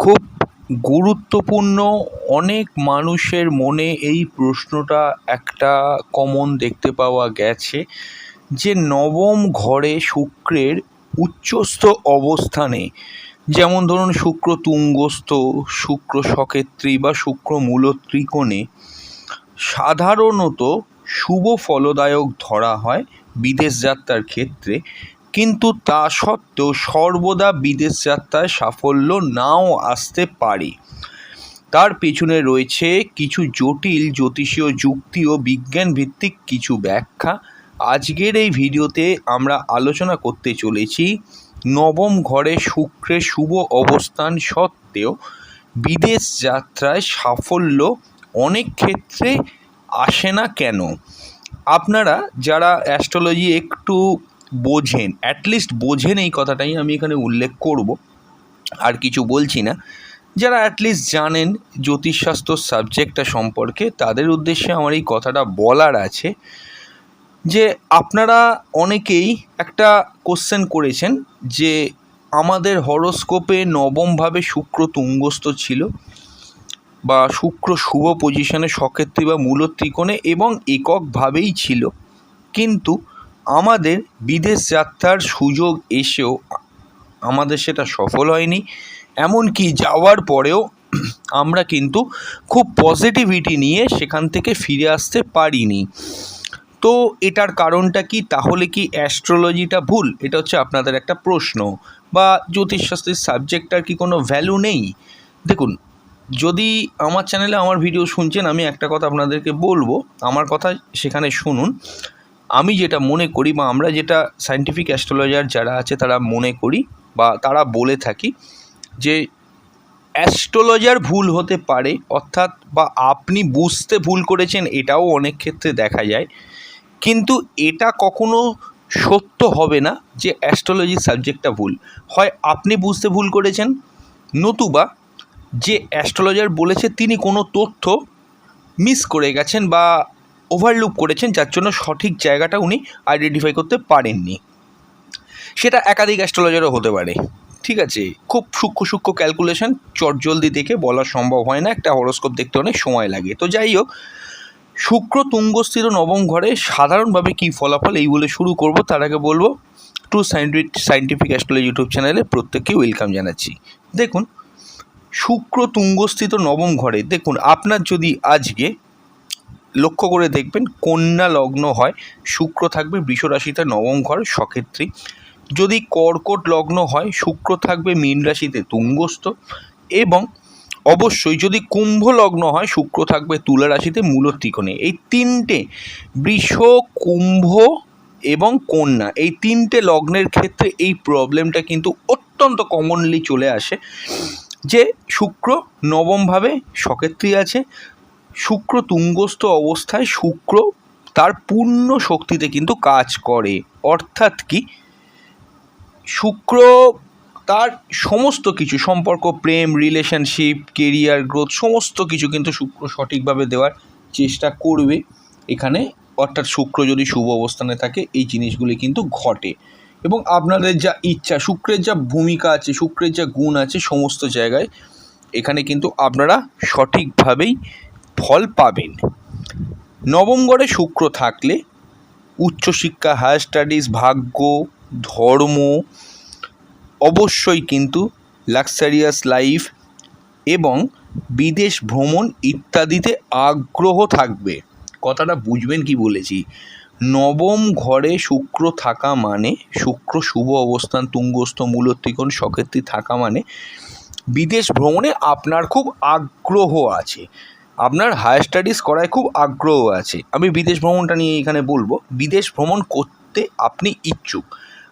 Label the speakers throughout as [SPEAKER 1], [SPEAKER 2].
[SPEAKER 1] খুব গুরুত্বপূর্ণ। অনেক মানুষের মনে এই প্রশ্নটা একটা কমন দেখতে পাওয়া গেছে যে, নবম ঘরে শুক্রের উচ্চস্থ অবস্থানে, যেমন ধরুন শুক্র তুঙ্গস্থ, শুক্র সকেত্রী বা শুক্র মূলত্রিকোণে, সাধারণত শুভ ফলদায়ক ধরা হয় বিদেশ যাত্রার ক্ষেত্রে। কিন্তু তা সত্ত্বেও সর্বদা বিদেশ যাত্রায় সাফল্য নাও আসতে পারে। তার পেছনে রয়েছে কিছু জটিল জ্যোতিষীয় যুক্তি ও বিজ্ঞান ভিত্তিক কিছু ব্যাখ্যা। আজকের এই ভিডিওতে আমরা আলোচনা করতে চলেছি নবম ঘরে শুক্রের শুভ অবস্থান সত্ত্বেও বিদেশ যাত্রায় সাফল্য অনেক ক্ষেত্রে আসে না কেন? আপনারা যারা অ্যাস্ট্রোলজি একটু বোঝেন অ্যাটলিস্ট বোঝেন এই কথাটাই আমি এখানে উল্লেখ করব। আর কিছু বলছি না। যারা অ্যাটলিস্ট জানেন জ্যোতিষশাস্ত্র সাবজেক্টটা সম্পর্কে, তাদের উদ্দেশ্যে আমার এই কথাটা বলার আছে যে, আপনারা অনেকেই একটা কোশ্চেন করেছেন যে, আমাদের হরোস্কোপে নবমভাবে শুক্র তুঙ্গস্থ ছিল বা শুক্র শুভ পজিশনে সক্ষেত্রী বা মূল ত্রিকোণে এবং এককভাবেই ছিল। কিন্তু আমাদের বিদেশ যাত্রার সুযোগ এসেও আমাদের সেটা সফল হয়নি। এমনকি যাওয়ার পরেও আমরা কিন্তু খুব পজিটিভিটি নিয়ে সেখান থেকে ফিরে আসতে পারিনি। তো এটার কারণটা কি? তাহলে কি অ্যাস্ট্রোলজিটা ভুল? এটা হচ্ছে আপনাদের একটা প্রশ্ন। বা জ্যোতিষশাস্ত্রের সাবজেক্টটার কি কোনো ভ্যালু নেই? দেখুন, যদি আমার চ্যানেলে আমার ভিডিও শুনছেন, আমি একটা কথা আপনাদেরকে বলব। আমার কথা সেখানে শুনুন। আমি যেটা মনে করি বা আমরা যেটা সায়েন্টিফিক অ্যাস্ট্রোলজার যারা আছে তারা মনে করি বা তারা বলে থাকি যে অ্যাস্ট্রোলজার ভুল হতে পারে, অর্থাৎ বা আপনি বুঝতে ভুল করেছেন এটাও অনেক ক্ষেত্রে দেখা যায়। কিন্তু এটা কখনো সত্য হবে না যে অ্যাস্ট্রোলজি সাবজেক্টটা ভুল। হয় আপনি বুঝতে ভুল করেছেন, নতুবা যে অ্যাস্ট্রোলজার বলেছে তিনি কোনো তথ্য মিস করে গেছেন বা ওভারলুক করেছেন, যার জন্য সঠিক জায়গাটা উনি আইডেন্টিফাই করতে পারেননি। সেটা একাধিক অ্যাস্ট্রোলজারও হতে পারে, ঠিক আছে? খুব সূক্ষ্ম সূক্ষ্ম ক্যালকুলেশন চটজলদি দেখে বলা সম্ভব হয় না, একটা হরোস্কোপ দেখতে অনেক সময় লাগে। তো যাই হোক, শুক্র তুঙ্গস্থিত নবম ঘরে সাধারণভাবে কী ফলাফল, এই বলে শুরু করব। তার আগে বলব to scientific scientific astrology YouTube চ্যানেলে প্রত্যেককে ওয়েলকাম জানাচ্ছি। দেখুন, শুক্র, তুঙ্গস্থিত নবম ঘরে, দেখুন, আপনার যদি আজকে লক্ষ্য করে দেখবেন কন্যা লগ্ন হয়, শুক্র থাকবে বৃষ রাশিতে নবম ঘর সক্ষেত্রী। যদি কর্কট লগ্ন হয়, শুক্র থাকবে মীন রাশিতে তুঙ্গস্থ। এবং অবশ্যই যদি কুম্ভ লগ্ন হয়, শুক্র থাকবে তুলা রাশিতে মূল ত্রিকোণে। এই তিনটে বৃষ, কুম্ভ এবং কন্যা, এই তিনটে লগ্নের ক্ষেত্রে এই প্রবলেমটা কিন্তু অত্যন্ত কমনলি চলে আসে যে শুক্র নবমভাবে সক্ষেত্রী আছে শুক্র তুঙ্গস্থ অবস্থায় শুক্র তার পূর্ণ শক্তিতে কিন্তু কাজ করে। অর্থাৎ কি? শুক্র তার সমস্ত কিছু, সম্পর্ক, প্রেম রিলেশনশিপ কেরিয়ার গ্রোথ সমস্ত কিছু কিন্তু শুক্র সঠিকভাবে দেওয়ার চেষ্টা করবে। এখানে অর্থাৎ শুক্র যদি শুভ অবস্থানে থাকে, এই জিনিসগুলি কিন্তু ঘটে। এবং আপনাদের যা ইচ্ছা, শুক্রের যা ভূমিকা আছে, শুক্রের যা গুণ আছে, সমস্ত জায়গায় এখানে কিন্তু আপনারা সঠিকভাবেই ফল পাবেন। নবম গড়ে শুক্র থাকলে উচ্চশিক্ষা হায়ার স্টাডিজ ভাগ্য, ধর্ম অবশ্যই কিন্তু লাক্সারিয়াস লাইফ এবং বিদেশ ভ্রমণ ইত্যাদিতে আগ্রহ থাকবে। কথাটা বুঝবেন কি বলেছি? নবম ঘরে শুক্র থাকা মানে শুক্র শুভ অবস্থান, তুঙ্গস্থ মূলত্রিকোণ সক্ষেত্রী থাকা মানে বিদেশ ভ্রমণে আপনার খুব আগ্রহ আছে। আপনার হায়ার স্টাডিজ করায় খুব আগ্রহ আছে। আমি বিদেশ ভ্রমণটা নিয়ে এখানে বলব। বিদেশ ভ্রমণ করতে আপনি ইচ্ছুক।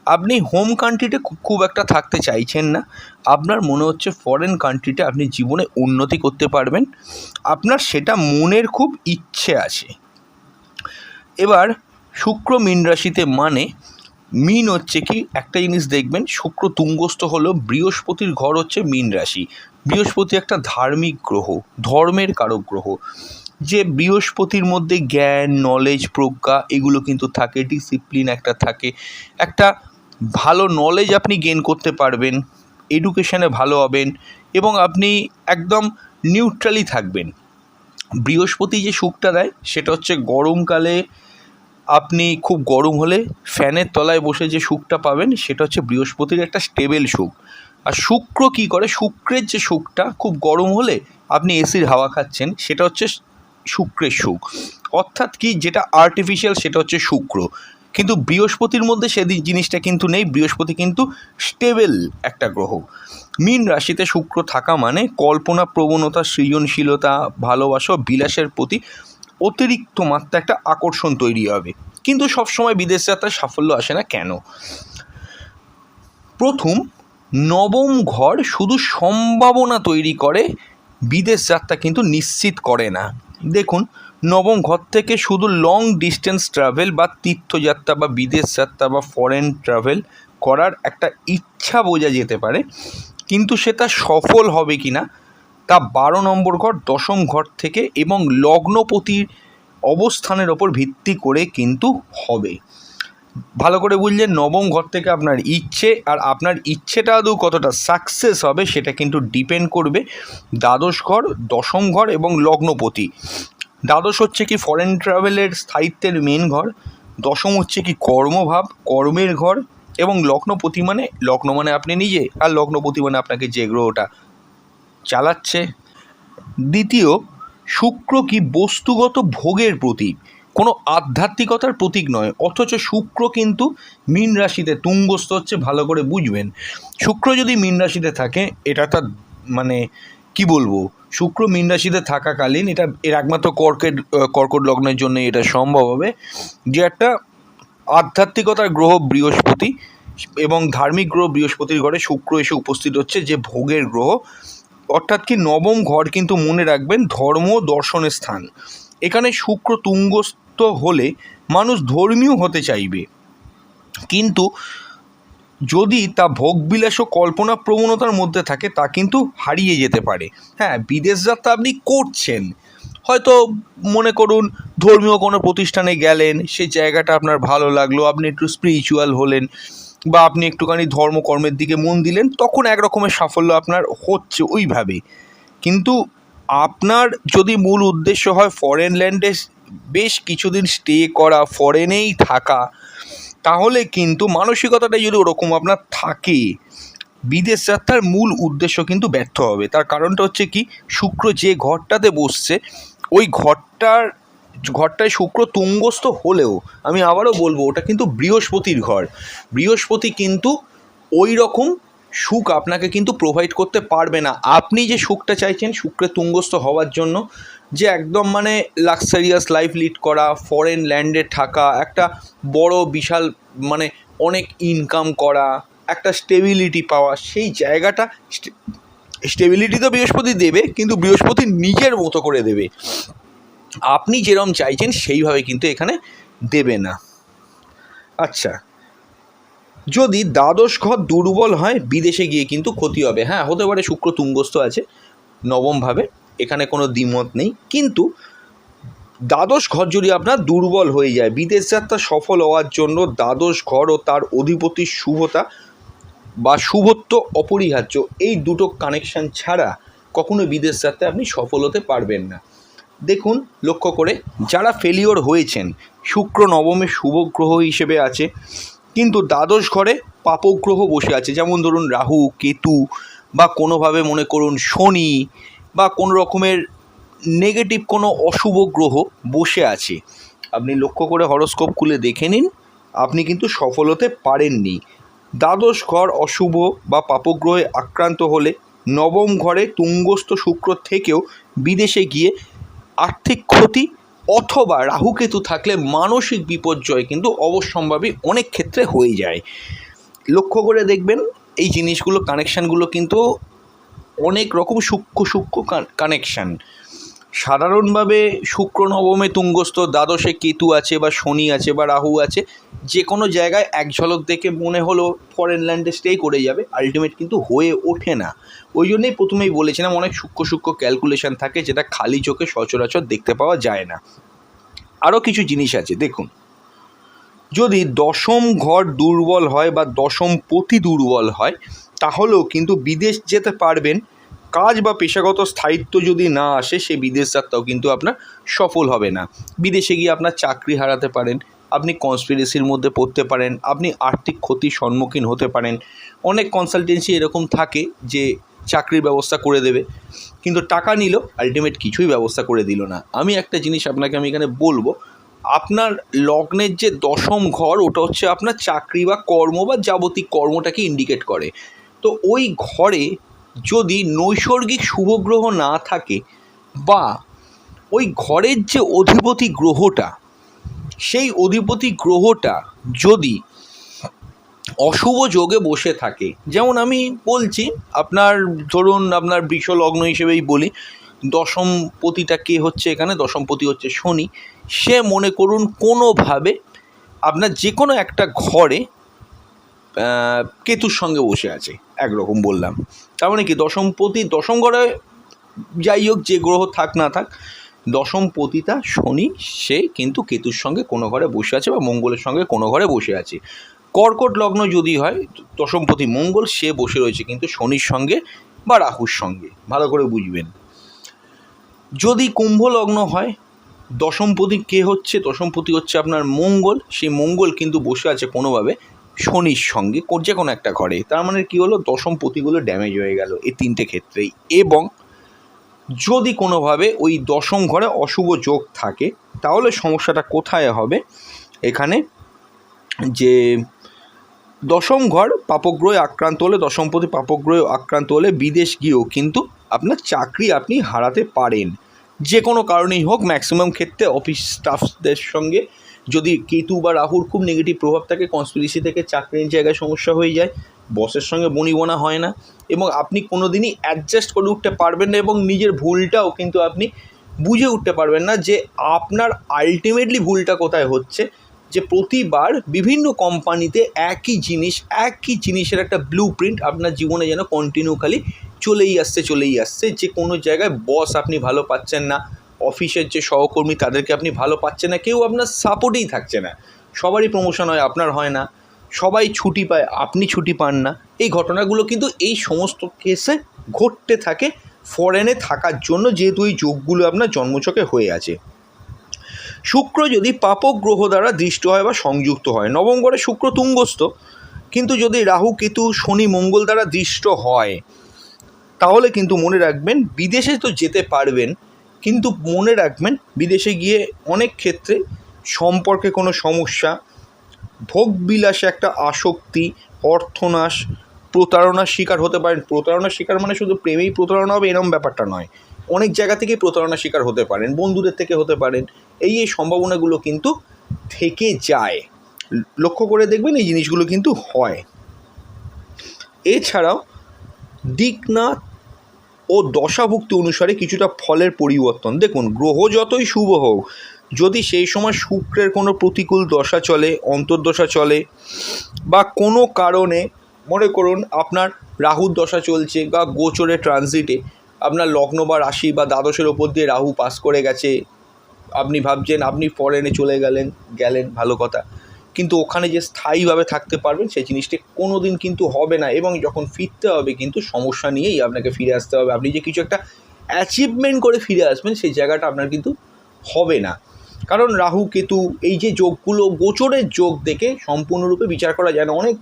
[SPEAKER 1] আপনি হোম কান্ট্রিতে খুব একটা থাকতে চাইছেন না। আপনার মনে হচ্ছে ফরেন কান্ট্রিতে আপনি জীবনে উন্নতি করতে পারবেন। আপনার সেটা মনের খুব ইচ্ছে আছে। এবার শুক্র মীন রাশিতে মানে মিন হচ্ছে কি? একটা জিনিস দেখবেন, শুক্র তুঙ্গস্থ হলো বৃহস্পতির ঘর হচ্ছে মীন রাশি। বৃহস্পতি একটা ধার্মিক গ্রহ, ধর্মের কারক গ্রহ। যে বৃহস্পতির মধ্যে জ্ঞান নলেজ প্রজ্ঞা, এগুলো কিন্তু থাকে ডিসিপ্লিন একটা থাকে। একটা ভালো নলেজ আপনি গেন করতে পারবেন এডুকেশানে ভালো হবেন এবং আপনি একদম নিউট্রালি থাকবেন। বৃহস্পতি যে সুখটা দেয়, সেটা হচ্ছে গরমকালে আপনি খুব গরম হলে ফ্যানের তলায় বসে যে সুখটা পাবেন সেটা হচ্ছে বৃহস্পতির একটা স্টেবেল সুখ। আর শুক্র কী করে? শুক্রের যে সুখটা, খুব গরম হলে আপনি এসির হাওয়া খাচ্ছেন, সেটা হচ্ছে শুক্রের সুখ। অর্থাৎ কি? যেটা আর্টিফিশিয়াল সেটা হচ্ছে শুক্র। কিন্তু বৃহস্পতির মধ্যে সেদিন জিনিসটা কিন্তু নেই, বৃহস্পতি কিন্তু স্টেবেল একটা গ্রহ। মীন রাশিতে শুক্র থাকা মানে কল্পনা প্রবণতা সৃজনশীলতা, ভালোবাসা, বিলাসের প্রতি অতিরিক্ত মাত্রা একটা আকর্ষণ তৈরি হবে। কিন্তু সবসময় বিদেশ যাত্রায় সাফল্য আসে না কেন? প্রথম, নবম ঘর শুধু সম্ভাবনা তৈরি করে, বিদেশ যাত্রা কিন্তু নিশ্চিত করে না। দেখুন, নবম ঘর থেকে শুধু লং ডিস্টেন্স ট্রাভেল বা তীর্থযাত্রা বা বিদেশ যাত্রা বা ফরেন ট্রাভেল করার একটা ইচ্ছা বোঝা যেতে পারে, কিন্তু সেটা সফল হবে কি না তা বারো নম্বর ঘর, দশম ঘর থেকে এবং লগ্নপতির অবস্থানের ওপর ভিত্তি করে কিন্তু হবে। ভালো করে বুঝলেন, নবম ঘর থেকে আপনার ইচ্ছে আর আপনার ইচ্ছেটা আদৌ কতটা সাকসেস হবে সেটা কিন্তু ডিপেন্ড করবে দ্বাদশ ঘর, দশম ঘর এবং লগ্নপতি। দ্বাদশ হচ্ছে কি ফরেন ট্রাভেলের স্থায়িত্বের মেন ঘর, দশম হচ্ছে কি কর্মভাব, কর্মের ঘর এবং লগ্নপতি মানে লগ্ন মানে আপনি নিজে আর লগ্নপতি মানে আপনাকে যে গ্রহটা। চালাচ্ছে। দ্বিতীয়, শুক্র কি বস্তুগত ভোগের প্রতীক? কোনো আধ্যাত্মিকতার প্রতীক নয়, অথচ শুক্র কিন্তু মীন রাশিতে তুঙ্গস্থ হচ্ছে, ভালো করে বুঝবেন। শুক্র যদি মীন রাশিতে থাকে, এটা তার মানে কি বলব? শুক্র মীন রাশিতে থাকাকালীন এটা এর একমাত্র কর্কেট কর্কট লগ্নের জন্য এটা সম্ভব হবে। যে একটা আধ্যাত্মিকতার গ্রহ বৃহস্পতি এবং ধার্মিক গ্রহ বৃহস্পতির ঘরে শুক্র এসে উপস্থিত হচ্ছে, যে ভোগের গ্রহ অর্থাৎ কি নবম ঘর কিন্তু মনে রাখবেন ধর্ম দর্শনের স্থান। এখানে শুক্র তুঙ্গস্থ হলে মানুষ ধর্মীয় হতে চাইবে। কিন্তু যদি তা ভোগবিলাস ও কল্পনা প্রবণতার মধ্যে থাকে, তা কিন্তু হারিয়ে যেতে পারে। হ্যাঁ বিদেশ যাত্রা আপনি করছেন। হয়তো মনে করুন ধর্মীয় কোনো প্রতিষ্ঠানে গেলেন, সেই জায়গাটা আপনার ভালো লাগল, আপনি একটু স্পিরিচুয়াল হলেন। বা আপনি একটুখানি ধর্মকর্মের দিকে মন দিলেন, তখন এক রকমের সাফল্য আপনার হচ্ছে ওইভাবে। কিন্তু আপনার যদি মূল উদ্দেশ্য হয় ফরেন ল্যান্ডে বেশ কিছুদিন স্টে করা ফরেনেই থাকা, তাহলে কিন্তু মানসিকতাটা যদি ওরকম আপনার থাকে, বিদেশ যাত্রার মূল উদ্দেশ্য কিন্তু ব্যর্থ হবে। তার কারণটা হচ্ছে কি, শুক্র যে ঘরটাতে বসছে, ওই ঘরটার ঘরটায় শুক্র তুঙ্গস্থ হলেও আমি আবারও বলব, ওটা কিন্তু বৃহস্পতির ঘর। বৃহস্পতি কিন্তু ওই রকম সুখ আপনাকে কিন্তু প্রোভাইড করতে পারবে না। আপনি যে সুখটা চাইছেন, শুক্রে তুঙ্গস্থ হওয়ার জন্য, যে একদম মানে লাক্সারিয়াস লাইফ লিড করা ফরেন ল্যান্ডে থাকা, একটা বড়, বিশাল মানে অনেক ইনকাম করা, একটা স্টেবিলিটি পাওয়া, সেই জায়গাটা স্টেবিলিটি তো বৃহস্পতি দেবে, কিন্তু বৃহস্পতি নিজের মতো করে দেবে। আপনি যেরম চাইছেন সেইভাবে কিন্তু এখানে দেবে না। আচ্ছা যদি দ্বাদশ ঘর দুর্বল হয়, বিদেশে গিয়ে কিন্তু ক্ষতি হবে। হ্যাঁ হতে পারে শুক্র তুঙ্গস্থ আছে, নবমভাবে, এখানে কোনো দ্বিমত নেই। কিন্তু দ্বাদশ ঘর যদি আপনার দুর্বল হয়ে যায়, বিদেশ যাত্রা সফল হওয়ার জন্য দ্বাদশ ঘর ও তার অধিপতির শুভতা বা শুভত্ব অপরিহার্য, এই দুটো কানেকশান ছাড়া কখনো বিদেশ যাত্রায় আপনি সফল হতে পারবেন না। দেখুন, লক্ষ্য করে, যারা ফেলিওর হয়েছেন, শুক্র, নবমে শুভ গ্রহ হিসেবে আছে, কিন্তু দ্বাদশ ঘরে পাপগ্রহ বসে আছে। যেমন ধরুন, রাহু, কেতু, বা কোনোভাবে মনে করুন, শনি, বা কোনো রকমের নেগেটিভ কোনো অশুভ গ্রহ বসে আছে। আপনি লক্ষ্য করে হরস্কোপ খুলে দেখে নিন, আপনি কিন্তু সফল হতে পারেননি। দ্বাদশ ঘর অশুভ বা পাপগ্রহে আক্রান্ত হলে, নবম ঘরে তুঙ্গস্থ শুক্র থেকেও বিদেশে গিয়ে আর্থিক ক্ষতি অথবা রাহুকেতু থাকলে মানসিক বিপর্যয় কিন্তু অবশ্যম্ভাবী অনেক ক্ষেত্রে হয়ে যায়। লক্ষ্য করে দেখবেন, এই জিনিসগুলো কানেকশানগুলো কিন্তু অনেক রকম সূক্ষ্ম সূক্ষ্ম কানেকশান সাধারণভাবে শুক্র নবমে তুঙ্গস্থ দ্বাদশে কেতু আছে বা শনি আছে বা রাহু আছে, যে কোনো জায়গায় এক ঝলক দেখে মনে হলো ফরেন ল্যান্ডে স্টে করে যাবে আলটিমেট কিন্তু হয়ে ওঠে না। ওই জন্যই প্রথমেই বলেছিলাম, অনেক সূক্ষ্ম সূক্ষ্ম ক্যালকুলেশন থাকে যেটা খালি চোখে সচরাচর দেখতে পাওয়া যায় না। আরও কিছু জিনিস আছে, দেখুন। যদি দশম ঘর দুর্বল হয় বা দশম পতি দুর্বল হয়, তাহলেও কিন্তু বিদেশ যেতে পারবেন কাজ বা পেশাগত স্থায়িত্ব যদি না আসে, সে বিদেশ যাত্রাও কিন্তু আপনার সফল হবে না। বিদেশে গিয়ে আপনার চাকরি হারাতে পারেন, আপনি কনস্পিরেসির মধ্যে পড়তে পারেন, আপনি আর্থিক ক্ষতির সম্মুখীন হতে পারেন। অনেক কনসালটেন্সি এরকম থাকে যে চাকরির ব্যবস্থা করে দেবে, কিন্তু টাকা নিল আলটিমেট কিছুই ব্যবস্থা করে দিল না। আমি একটা জিনিস আপনাকে আমি এখানে বলব, আপনার লগ্নের যে দশম ঘর, ওটা হচ্ছে আপনার চাকরি বা কর্ম বা যাবতীয় কর্মটাকে ইন্ডিকেট করে। তো ওই ঘরে যদি নৈসর্গিক শুভ গ্রহ না থাকে বা ওই ঘরের যে অধিপতি গ্রহটা, সেই অধিপতি গ্রহটা যদি অশুভ যোগে বসে থাকে, যেমন আমি বলছি, আপনার ধরুন আপনার বৃষ লগ্ন হিসেবেই বলি, দশমপতিটা কে হচ্ছে এখানে? দশমপতি হচ্ছে শনি। সে মনে করুন কোনোভাবে আপনার যে কোনো একটা ঘরে কেতুর সঙ্গে বসে আছে। একরকম বললাম। তার মানে কি? দশমপতি দশম ঘরে যাই হোক, যে গ্রহ থাক না থাক দশমপতিটা শনি, সে কিন্তু কেতুর সঙ্গে কোনো ঘরে বসে আছে বা মঙ্গলের সঙ্গে কোনো ঘরে বসে আছে। কর্কট লগ্ন যদি হয় দশমপতি মঙ্গল, সে বসে রয়েছে কিন্তু শনির সঙ্গে বা রাহুর সঙ্গে। ভালো করে বুঝবেন। যদি কুম্ভ লগ্ন হয় দশমপতি কে হচ্ছে? দশমপতি হচ্ছে আপনার মঙ্গল। সেই মঙ্গল কিন্তু বসে আছে কোনোভাবে। শনির সঙ্গে যে কোনো একটা ঘরে। তার মানে কি হলো? দশম দশমপতিগুলো ড্যামেজ হয়ে গেল এই তিনটে ক্ষেত্রেই। এবং যদি কোনোভাবে ওই দশম ঘরে অশুভ যোগ থাকে, তাহলে সমস্যাটা কোথায় হবে? এখানে যে দশম ঘর পাপগ্রহে আক্রান্ত হলে দশমপতি পাপগ্রহে আক্রান্ত হলে বিদেশ গিয়েও কিন্তু আপনার চাকরি আপনি হারাতে পারেন। যে কোনো কারণেই হোক ম্যাক্সিমাম ক্ষেত্রে অফিস স্টাফদের সঙ্গে যদি কেতু বা রাহুর খুব নেগেটিভ প্রভাব থাকে কনস্পিরেসি থেকে চাকরির জায়গায় সমস্যা হয়ে যায় বসের সঙ্গে বনিবনা হয় না, এবং আপনি কোনো দিনই অ্যাডজাস্ট করে উঠতে পারবেন না এবং নিজের ভুলটাও কিন্তু আপনি বুঝে উঠতে পারবেন না যে আপনার আলটিমেটলি ভুলটা কোথায় হচ্ছে, যে প্রতিবার বিভিন্ন কোম্পানিতে একই জিনিস, একই জিনিসের একটা ব্লু প্রিন্ট আপনার জীবনে যেন কন্টিনিউ খালি চলেই আসছে চলেই আসছে, যে কোনো জায়গায় বস আপনি ভালো পাচ্ছেন না অফিসের যে সহকর্মী, তাদেরকে আপনি ভালো পাচ্ছেন না, কেউ আপনার সাপোর্টেই থাকছে না। সবারই প্রমোশন হয়, আপনার হয় না। সবাই ছুটি পায়, আপনি ছুটি পান না। এই ঘটনাগুলো কিন্তু এই সমস্ত কেসে ঘটতে থাকে ফরেনে থাকার জন্য যেহেতু এই যোগগুলো আপনার জন্মচকে হয়ে আছে। শুক্র যদি পাপক গ্রহ দ্বারা দৃষ্ট হয় বা সংযুক্ত হয়, নবম ঘরে শুক্র তুঙ্গস্থ। কিন্তু যদি রাহু, কেতু, শনি, মঙ্গল দ্বারা দৃষ্ট হয়, তাহলে কিন্তু মনে রাখবেন, বিদেশে তো যেতে পারবেন কিন্তু মনে রাখবেন, বিদেশে গিয়ে অনেক ক্ষেত্রে সম্পর্কে কোনো সমস্যা, ভোগবিলাসে একটা আসক্তি, অর্থনাশ, প্রতারণার শিকার হতে পারেন। প্রতারণার শিকার মানে শুধু প্রেমেই প্রতারণা হবে, এরম ব্যাপারটা নয়। অনেক জায়গা থেকেই প্রতারণার শিকার হতে পারেন, বন্ধুদের থেকে হতে পারেন। এই এই সম্ভাবনাগুলো কিন্তু থেকে যায়। লক্ষ্য করে দেখবেন এই জিনিসগুলো কিন্তু হয়। এছাড়াও দিকনাথ ও দশাভুক্তি অনুসারে কিছুটা ফলের পরিবর্তন। দেখুন, গ্রহ যতই শুভ হোক, যদি সেই সময় শুক্রের কোনো প্রতিকূল দশা চলে, অন্তর্দশা চলে, বা কোনো কারণে, মনে করুন আপনার রাহুর দশা চলছে বা গোচরে ট্রানজিটে আপনার লগ্ন বা রাশি বা দ্বাদশের ওপর দিয়ে রাহু পাস করে গেছে, আপনি ভাবছেন আপনি ফরেনে চলে গেলেন গেলেন, ভালো কথা। কিন্তু ওখানে যে স্থায়ীভাবে থাকতে পারবেন, সেই জিনিসটি কোনো দিন কিন্তু হবে না এবং যখন ফিরতে হবে কিন্তু সমস্যা নিয়েই আপনাকে ফিরে আসতে হবে। আপনি যে কিছু একটা অ্যাচিভমেন্ট করে ফিরে আসবেন, সেই জায়গাটা আপনার কিন্তু হবে না। কারণ রাহু, কেতু এই যে যোগগুলো, গোচরের যোগ দেখে সম্পূর্ণরূপে বিচার করা যায় না। অনেক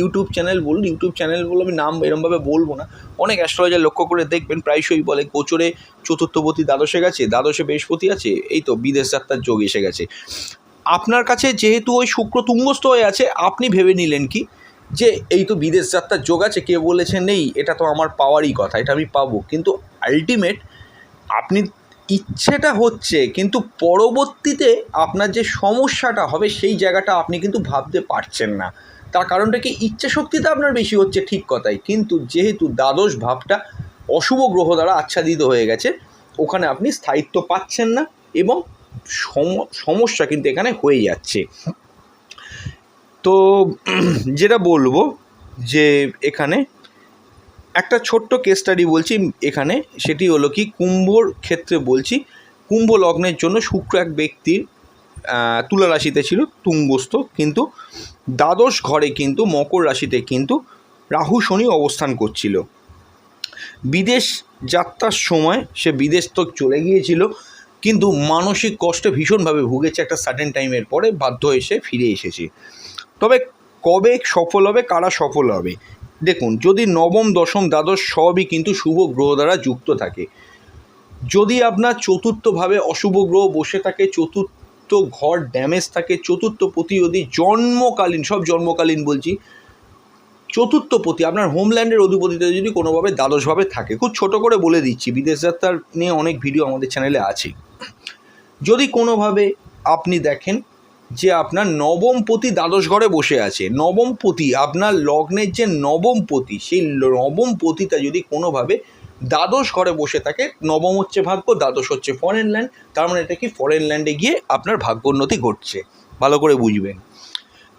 [SPEAKER 1] ইউটিউব চ্যানেল বলুন, ইউটিউব চ্যানেল বলে আমি নাম এরমভাবে বলব না। অনেক অ্যাস্ট্রোলজার লক্ষ্য করে দেখবেন, প্রায়শই বলে গোচরে চতুর্থপতি দ্বাদশে গেছে, দ্বাদশে বৃহস্পতি আছে, এই তো বিদেশ যাত্রার যোগ এসে গেছে। আপনার কাছে যেহেতু ওই শুক্র তুঙ্গস্থ হয়ে আছে, আপনি ভেবে নিলেন কি? যে এই তো বিদেশ যাত্রার যোগ আছে কে বলেছে নেই, এটা তো আমার পাওয়ারই কথা, এটা আমি পাবো। কিন্তু আলটিমেট আপনি ইচ্ছেটা হচ্ছে, কিন্তু পরবর্তীতে আপনার যে সমস্যাটা হবে, সেই জায়গাটা আপনি কিন্তু ভাবতে পারছেন না। তার কারণটা কি? ইচ্ছা শক্তিটা আপনার বেশি হচ্ছে, ঠিক কথাই। কিন্তু যেহেতু দ্বাদশ ভাবটা অশুভ গ্রহ দ্বারা আচ্ছাদিত হয়ে গেছে, ওখানে আপনি স্থায়িত্ব পাচ্ছেন না এবং সমস্যা কিন্তু এখানে হয়ে যাচ্ছে। তো যেটা বলব যে এখানে একটা ছোট্ট কেস স্টাডি বলছি এখানে, সেটি হলো কি কুম্ভর ক্ষেত্রে বলছি, কুম্ভ লগ্নের জন্য শুক্র এক ব্যক্তির তুলা রাশিতে ছিল তুঙ্গস্থ, কিন্তু দ্বাদশ ঘরে কিন্তু মকর রাশিতে কিন্তু রাহু শনি অবস্থান করছিল। বিদেশ যাত্রার সময় সে বিদেশ তো চলে গিয়েছিল কিন্তু মানসিক কষ্টে ভীষণভাবে ভুগেছে একটা সার্টেন টাইমের পরে বাধ্য এসে ফিরে এসেছে। তবে কবে সফল হবে, কারা সফল হবে? দেখুন, যদি নবম, দশম, দ্বাদশ সবই কিন্তু শুভ গ্রহ দ্বারা যুক্ত থাকে। যদি আপনার চতুর্থভাবে অশুভ গ্রহ বসে থাকে, চতুর্থ ঘর ড্যামেজ থাকে, চতুর্থ পতি যদি জন্মকালীন, সব জন্মকালীন বলছি, চতুর্থ প্রতি আপনার হোমল্যান্ডের অধিপতিতে যদি কোনোভাবে দ্বাদশভাবে থাকে, খুব ছোট করে বলে দিচ্ছি, বিদেশ যাত্রার নিয়ে অনেক ভিডিও আমাদের চ্যানেলে আছে। যদি কোনোভাবে আপনি দেখেন যে আপনার নবম পতি দ্বাদশ ঘরে বসে আছে, নবম পতি আপনার লগ্নের যে নবম পতি, সেই নবম পতিটা যদি কোনোভাবে দ্বাদশ ঘরে বসে থাকে, নবম হচ্ছে ভাগ্য, দ্বাদশ হচ্ছে ফরেন ল্যান্ড তার মানে এটা কি ফরেন ল্যান্ডে গিয়ে আপনার ভাগ্যোন্নতি ঘটছে। ভালো করে বুঝবেন।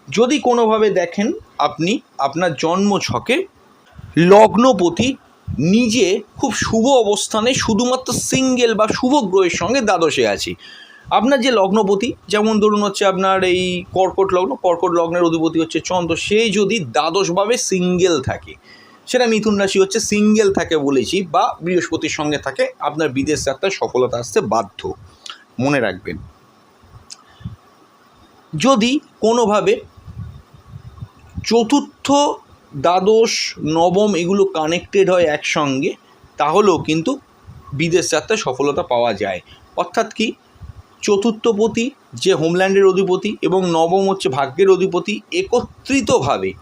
[SPEAKER 1] যদি কোনোভাবে দেখেন আপনি, আপনার জন্ম ছকে লগ্নপতি নিজে খুব শুভ অবস্থানে শুধুমাত্র সিঙ্গেল বা শুভ গ্রহের সঙ্গে দ্বাদশে আছি। আপনার যে লগ্নপতি, যেমন ধরুন হচ্ছে আপনার এই কর্কট লগ্ন, কর্কট লগ্নের অধিপতি হচ্ছে চন্দ্র, সে যদি দ্বাদশভাবে সিঙ্গেল থাকে, সেটা মিথুন রাশি হচ্ছে সিঙ্গেল থাকে বলেছি বা বৃহস্পতির সঙ্গে থাকে, আপনার বিদেশ যাত্রায় সফলতা আসতে বাধ্য। মনে রাখবেন। যদি কোনোভাবে চতুর্থ দ্বাদশ, নবম এগুলো কানেক্টেড হয় একসঙ্গে, তাহলেও কিন্তু বিদেশ যাত্রায় সফলতা পাওয়া যায়। অর্থাৎ কি? চতুর্থপতি যে হোমল্যান্ডের অধিপতি এবং নবম হচ্ছে ভাগ্যের অধিপতি একত্রিতভাবে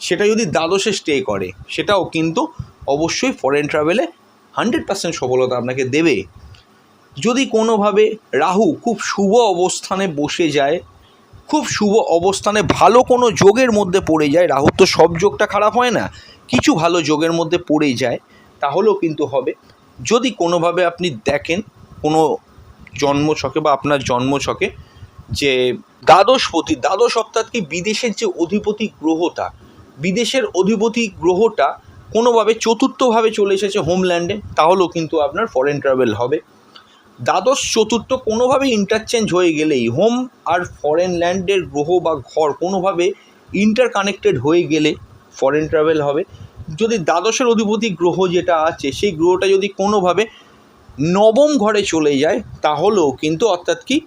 [SPEAKER 1] সেটা যদি দ্বাদশে স্টে করে, সেটাও কিন্তু অবশ্যই ফরেন ট্রাভেলে হান্ড্রেড পার্সেন্ট সফলতা আপনাকে দেবে। যদি কোনোভাবে রাহু খুব শুভ অবস্থানে বসে যায় খুব শুভ অবস্থানে ভালো কোনো যোগের মধ্যে পড়ে যায়। রাহুর তো সব যোগটা খারাপ হয় না। কিছু ভালো যোগের মধ্যে পড়ে যায় তাহলেও কিন্তু হবে। যদি কোনোভাবে আপনি দেখেন কোনো জন্ম ছকে বা আপনার জন্ম ছকে যে দ্বাদশপতি দ্বাদশ অর্থাৎ কি বিদেশের যে অধিপতি গ্রহটা, বিদেশের অধিপতি গ্রহটা কোনোভাবে চতুর্থভাবে চলে এসেছে হোমল্যান্ডে তাহলেও কিন্তু আপনার ফরেন ট্রাভেল হবে। দ্বাদশ, চতুর্থ কোনোভাবে ইন্টারচেঞ্জ হয়ে গেলেই হোম আর ফরেন ল্যান্ডের গ্রহ বা ঘর কোনোভাবে ইন্টার কানেক্টেড হয়ে গেলে ফরেন ট্রাভেল হবে। যদি দ্বাদশের অধিপতি গ্রহ যেটা আছে, সেই গ্রহটা যদি কোনোভাবে নবম ঘরে চলে যায়, তাহলেও কিন্তু অর্থাৎ কি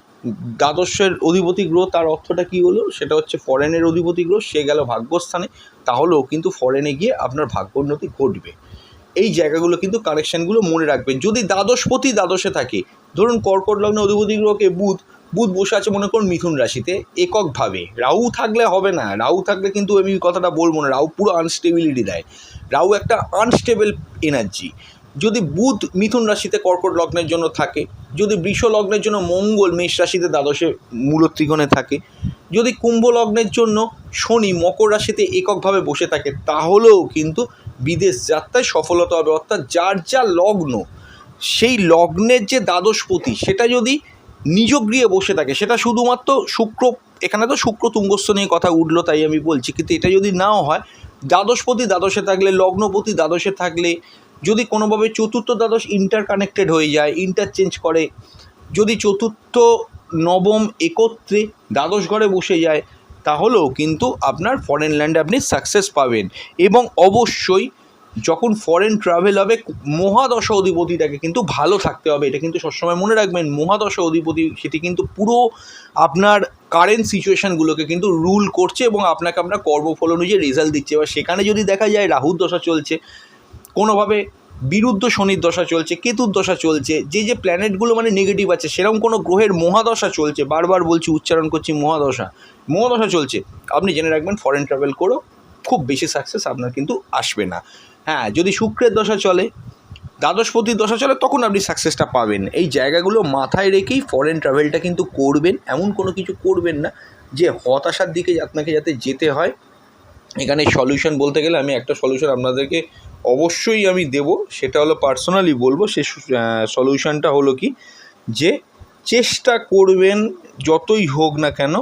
[SPEAKER 1] দ্বাদশের অধিপতি গ্রহ, তার অর্থটা কী হলো? সেটা হচ্ছে ফরেনের অধিপতি গ্রহ, সে গেল ভাগ্যস্থানে, তাহলেও কিন্তু ফরেনে গিয়ে আপনার ভাগ্যোন্নতি ঘটবে। এই জায়গাগুলো কিন্তু কানেকশানগুলো মনে রাখবেন। যদি দ্বাদশপতি দ্বাদশে থাকে, ধরুন কর্কট লগ্নে, অধিপতি গ্রহকে বুধ বুধ বসে আছে মনে করুন মিথুন রাশিতে, এককভাবে। রাহু থাকলে হবে না, রাহু থাকলে কিন্তু আমি কথাটা বলব না, রাহু পুরো আনস্টেবিলিটি দেয়। রাহু একটা আনস্টেবল এনার্জি যদি বুধ মিথুন রাশিতে কর্কট লগ্নের জন্য থাকে, যদি বৃষ লগ্নের জন্য মঙ্গল মেষ রাশিতে দ্বাদশে মূল ত্রিকোণে থাকে, যদি কুম্ভ লগ্নের জন্য শনি মকর রাশিতে এককভাবে বসে থাকে, তাহলেও কিন্তু বিদেশ যাত্রায় সফলতা হবে, অর্থাৎ যার যা লগ্ন, সেই লগ্নের যে দ্বাদশপতি সেটা যদি নিজ গৃহে বসে থাকে, সেটা শুধুমাত্র শুক্র, এখানে তো শুক্র তুঙ্গস্থ নিয়ে কথা উঠল তাই আমি বলছি, কিন্তু এটা যদি নাও হয় দ্বাদশপতি দ্বাদশে থাকলে লগ্নপতি দ্বাদশে থাকলে, যদি কোনোভাবে চতুর্থ দ্বাদশ ইন্টার কানেক্টেড হয়ে যায় ইন্টারচেঞ্জ করে, যদি চতুর্থ, নবম একত্রে দ্বাদশ ঘরে বসে যায় তাহলেও কিন্তু আপনার ফরেন ল্যান্ডে আপনি সাকসেস পাবেন। এবং অবশ্যই যখন ফরেন ট্রাভেল হবে, মহাদশা অধিপতিটাকে কিন্তু ভালো থাকতে হবে। এটা কিন্তু সবসময় মনে রাখবেন, মহাদশা অধিপতি সেটি কিন্তু পুরো আপনার কারেন্ট সিচুয়েশানগুলোকে কিন্তু রুল করছে এবং আপনাকে আপনার কর্মফল অনুযায়ী রেজাল্ট দিচ্ছে। এবার সেখানে যদি দেখা যায় রাহুর দশা চলছে, কোনোভাবে বিরুদ্ধ শনির দশা চলছে, কেতুর দশা চলছে, যে যে প্ল্যানেটগুলো মানে নেগেটিভ আছে, সেরকম কোনো গ্রহের মহাদশা চলছে, বারবার বলছি, উচ্চারণ করছি মহাদশা মহাদশা চলছে, আপনি জেনে রাখবেন ফরেন ট্রাভেল করো খুব বেশি সাকসেস আপনার কিন্তু আসবে না। হ্যাঁ যদি শুক্রের দশা চলে, দ্বাদশপতির দশা চলে, তখন আপনি সাকসেসটা পাবেন। এই জায়গাগুলো মাথায় রেখেই ফরেন ট্রাভেলটা কিন্তু করবেন, এমন কোনো কিছু করবেন না, যে হতাশার দিকে আপনাকে যাতে যেতে হয়। এখানে সলিউশন বলতে গেলে আমি একটা সলিউশন আপনাদেরকে অবশ্যই আমি দেব, সেটা হলো পার্সোনালি বলব, সে সলিউশনটা হলো কি? যে চেষ্টা করবেন যতই হোক না কেন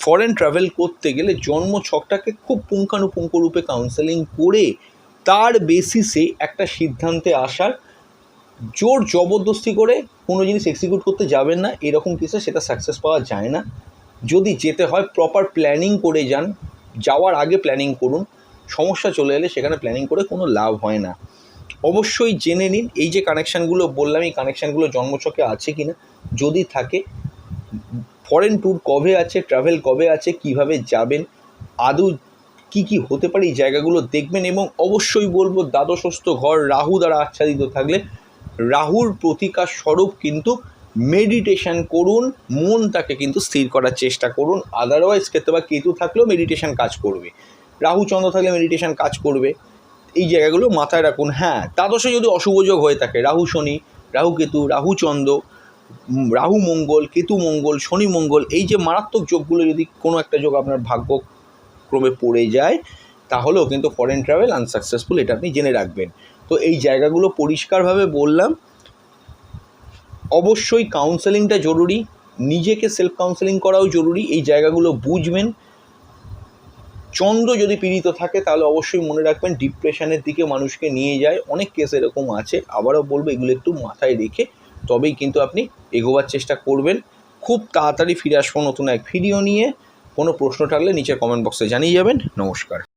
[SPEAKER 1] ফরেন ট্রাভেল করতে গেলে জন্ম ছকটাকে খুব পুঙ্খানুপুঙ্খ রূপে কাউন্সেলিং করে তার বেসিসে একটা সিদ্ধান্তে আসার, জোর জবরদস্তি করে কোনো জিনিস এক্সিকিউট করতে যাবেন না, এরকম কিছু সেটা সাকসেস পাওয়া যায় না। যদি যেতে হয় প্রপার প্ল্যানিং করে যান, যাওয়ার আগে প্ল্যানিং করুন। সমস্যা চলে এলে সেখানে প্ল্যানিং করে কোনো লাভ হয় না। অবশ্যই জেনে নিন, এই যে কানেকশানগুলো বললাম, এই কানেকশানগুলো জন্মছকে আছে কি না যদি থাকে ফরেন ট্যুর কবে আছে ট্রাভেল কবে আছে, কীভাবে যাবেন, আদৌ কি কি হতে পারে, এই জায়গাগুলো দেখবেন এবং অবশ্যই বলব, দ্বাদশস্থ ঘর রাহু দ্বারা আচ্ছাদিত থাকলে রাহুর প্রতিকার স্বরূপ কিন্তু মেডিটেশন করুন, মনটাকে কিন্তু স্থির করার চেষ্টা করুন আদারওয়াইজ ক্ষেত্রে বা কেতু থাকলেও মেডিটেশন কাজ করবে। রাহু চন্দ্র থাকলে মেডিটেশন কাজ করবে। এই জায়গাগুলো মাথায় রাখুন। হ্যাঁ দ্বাদশে যদি অশুভ যোগ হয়ে থাকে, রাহু শনি, রাহু কেতু, রাহু চন্দ্র রাহু মঙ্গল, কেতু মঙ্গল, শনি মঙ্গল, এই যে মারাত্মক যোগগুলো যদি কোনো একটা যোগ আপনার ভাগ্যক্রমে পড়ে যায়, তাহলেও কিন্তু ফরেন ট্রাভেল আনসাকসেসফুল এটা আপনি জেনে রাখবেন। তো এই জায়গাগুলো পরিষ্কারভাবে বললাম। অবশ্যই কাউন্সেলিংটা জরুরি। নিজেকে সেলফ কাউন্সেলিং করাও জরুরি। এই জায়গাগুলো বুঝবেন। চন্দ্র যদি পীড়িত থাকে, তাহলে অবশ্যই মনে রাখবেন ডিপ্রেশনের দিকে মানুষকে নিয়ে যায়। অনেক কেস এরকম আছে। আবারও বলব, এগুলো একটু মাথায় রেখে তবেই কিন্তু আপনি এগোবার চেষ্টা করবেন। খুব তাড়াতাড়ি ফিরে আসব নতুন এক ভিডিও নিয়ে। কোনো প্রশ্ন থাকলে নিচে কমেন্ট বক্সে জানিয়ে যাবেন। নমস্কার।